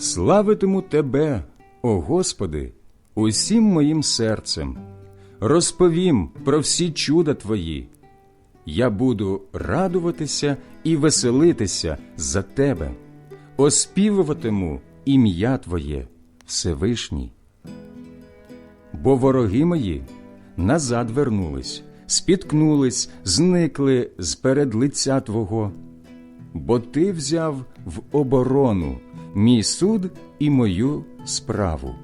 Славитиму Тебе, о Господи, усім моїм серцем, розповім про всі чуда Твої. Я буду радуватися і веселитися за Тебе, оспівуватиму ім'я Твоє, Всевишній. Бо вороги мої назад вернулись, спіткнулись, зникли з перед лиця Твого. Бо Ти взяв в оборону мій суд і мою справу,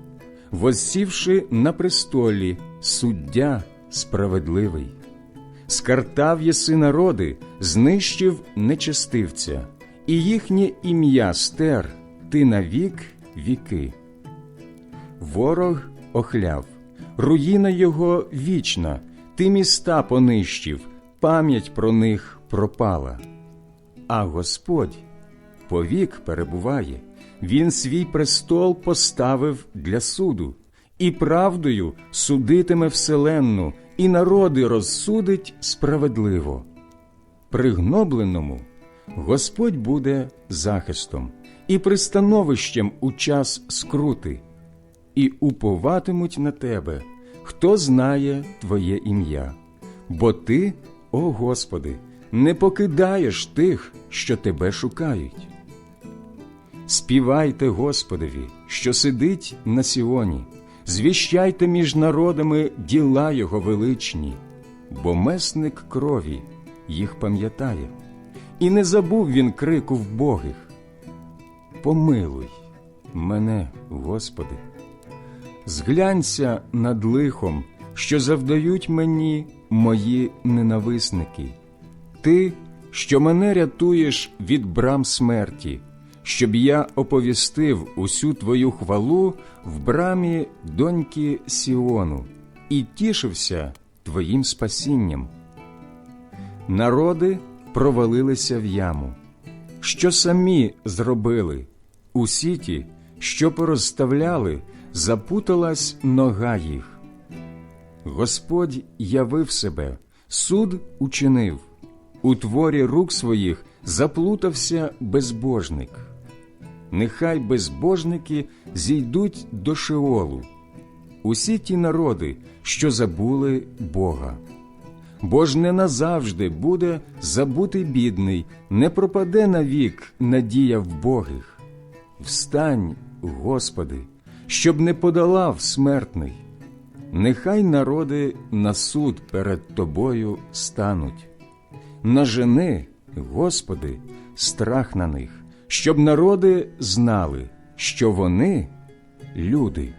воссівши на престолі суддя справедливий. Скартав єси народи, знищив нечестивця, і їхнє ім'я стер ти навік віки. Ворог охляв, руїна його вічна, ти міста понищив, пам'ять про них пропала. А Господь повік перебуває, Він свій престол поставив для суду, і правдою судитиме вселенну, і народи розсудить справедливо. Пригнобленому Господь буде захистом і пристановищем у час скрути, і уповатимуть на тебе, хто знає Твоє ім'я, бо Ти, о Господи, не покидаєш тих, що тебе шукають. Співайте Господові, що сидить на Сіоні, звіщайте між народами діла Його величні, бо месник крові їх пам'ятає, і не забув він крику вбогих. Помилуй мене, Господи, зглянься над лихом, що завдають мені мої ненависники. Ти, що мене рятуєш від брам смерті, щоб я оповістив усю твою хвалу в брамі доньки Сіону і тішився твоїм спасінням. Народи провалилися в яму, що самі зробили, у сіті, що порозставляли, запуталась нога їх. Господь явив себе, суд учинив, у творі рук своїх заплутався безбожник. Нехай безбожники зійдуть до Шеолу, усі ті народи, що забули Бога. Бо ж не назавжди буде забутий бідний, не пропаде навік надія богих. Встань, Господи, щоб не подолав смертний. Нехай народи на суд перед Тобою стануть. Нажени, Господи, страх на них, щоб народи знали, що вони люди.